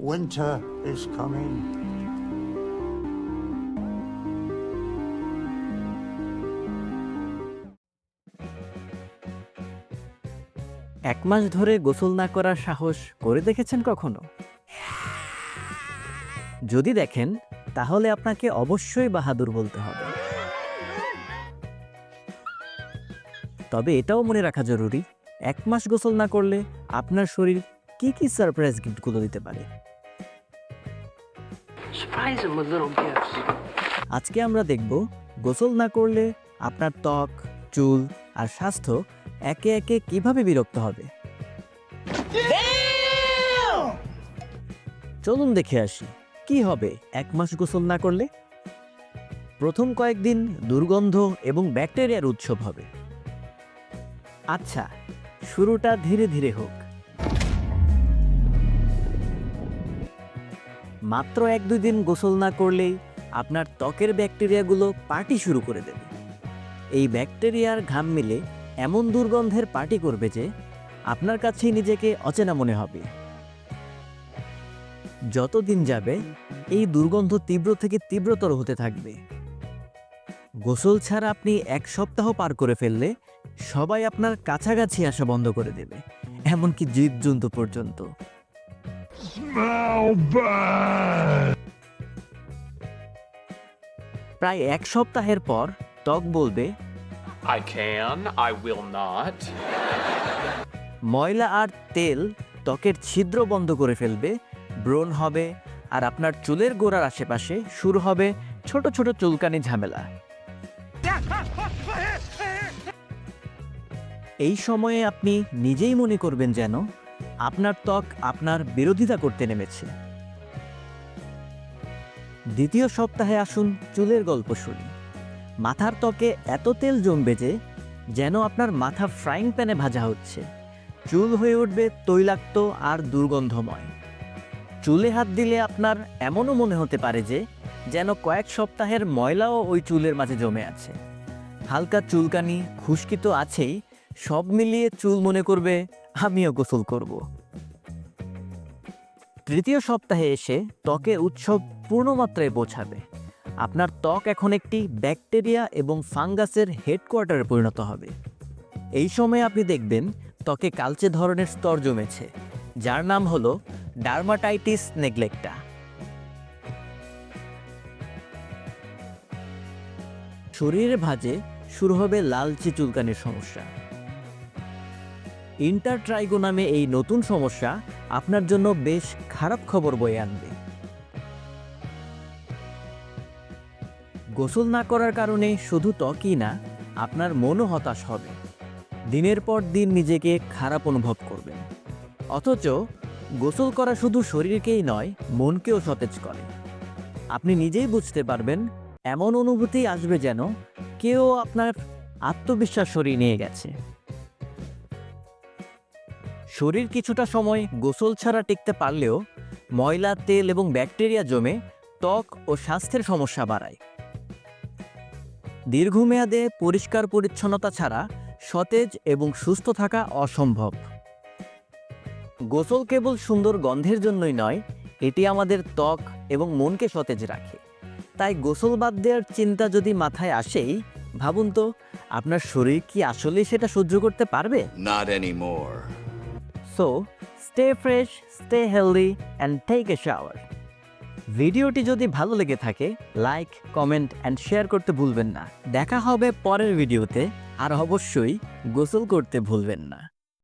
Winter is coming. এক মাস ধরে গোসল না করার সাহস করে দেখেছেন কখনো? যদি দেখেন, তাহলে আপনাকে অবশ্যই বাহাদুর বলতে হবে। তবে এটাও মনে রাখা জরুরি, এক মাস গোসল না করলে আপনার শরীর কি কি সারপ্রাইজ গিফটগুলো দিতে পারে? আজকে আমরা দেখব গোসল না করলে আপনার ত্বক, চুল আর স্বাস্থ্য একে একে কীভাবে বিরক্ত হবে। চলুন দেখে আসি, কি হবে এক মাস গোসল না করলে? প্রথম কয়েকদিন দুর্গন্ধ এবং ব্যাকটেরিয়ার উৎসব হবে। আচ্ছা শুরুটা ধীরে ধীরে হোক। মাত্র এক দুই দিন গোসল না করলেই আপনার ত্বকের ব্যাকটেরিয়াগুলো পার্টি শুরু করে দেবে। এই ব্যাকটেরিয়ার ঘাম মিলে এমন দুর্গন্ধের পার্টি করবে যে আপনার কাছেই নিজেকে অচেনা মনে হবে। যত দিন যাবে, এই দুর্গন্ধ তীব্র থেকে তীব্রতর হতে থাকবে। গোসল ছাড়া আপনি এক সপ্তাহ পার করে ফেললে সবাই আপনার কাছাকাছি আসা বন্ধ করে দেবে, এমনকি জীবজন্তু পর্যন্ত। প্রায় এক সপ্তাহের পর ত্বক বলবে I can, I will not. ময়লা আর তেল ত্বকের ছিদ্র বন্ধ করে ফেলবে ব্রণ হবে আর আপনার চুলের গোড়ার আশেপাশে শুরু হবে ছোট ছোট চুলকানি ঝামেলা এই সময়ে আপনি নিজেই মনে করবেন যেন আপনার ত্বক আপনার বিরোধিতা করতে নেমেছে। দ্বিতীয় সপ্তাহে আসুন চুলের গল্প শুনি। মাথার ত্বকে এত তেল জমবে যে, যেন আপনার মাথা ফ্রাইং প্যানে ভাজা হচ্ছে। চুল হয়ে উঠবে তৈলাক্ত আর দুর্গন্ধময়। চুলে হাত দিলে আপনার এমনও মনে হতে পারে যে, যেন কয়েক সপ্তাহের ময়লাও ওই চুলের মাঝে জমে আছে। হালকা চুলকানি, খুশকি তো আছেই, সব মিলিয়ে চুল মনে করবে আমিও গোসল করব। তৃতীয় সপ্তাহে এসে ত্বকের উৎসব পূর্ণমাত্রায় পৌঁছাবে আপনার ত্বক এখন একটি ব্যাকটেরিয়া এবং ফাঙ্গাসের হেডকোয়ার্টারে পরিণত হবে। এই সময় আপনি দেখবেন ত্বকে কালচে ধরনের স্তর জমেছে, যার নাম হলো ডার্মাটাইটিস নেগলেক্টা। শরীরের ভাঁজে শুরু হবে লালচে চুলকানির সমস্যা। ইন্টারট্রাইগো নামে এই নতুন সমস্যা আপনার জন্য বেশ খারাপ খবর বয়ে আনবে। গোসল না করার কারণে শুধু ত্বকই না, আপনার মনও হতাশ হবে। দিনের পর দিন নিজেকে খারাপ অনুভব করবেন। অথচ গোসল করা শুধু শরীরকেই নয়, মনকেও সতেজ করে। আপনি নিজেই বুঝতে পারবেন, এমন অনুভূতি আসবে যেন কেউ আপনার আত্মবিশ্বাস সরিয়ে নিয়ে গেছে। শরীর কিছুটা সময় গোসল ছাড়া টিকতে পারলেও ময়লা, তেল এবং ব্যাকটেরিয়া জমে ত্বক ও স্বাস্থ্যের সমস্যা বাড়ায়। দীর্ঘমেয়াদে পরিষ্কার পরিচ্ছন্নতা ছাড়া সতেজ এবং সুস্থ থাকা অসম্ভব। গোসল কেবল সুন্দর গন্ধের জন্যই নয়, এটি আমাদের ত্বক এবং মনকে সতেজ রাখে। তাই গোসল বাদ দেওয়ার চিন্তা যদি মাথায় আসেই, ভাবুন তো, আপনার শরীর কি আসলেই সেটা সহ্য করতে পারবে. So stay fresh stay healthy and take a shower ভিডিওটি যদি ভালো লেগে থাকে লাইক কমেন্ট অ্যান্ড শেয়ার করতে ভুলবেন না। দেখা হবে পরের ভিডিওতে। আর অবশ্যই গোসল করতে ভুলবেন না।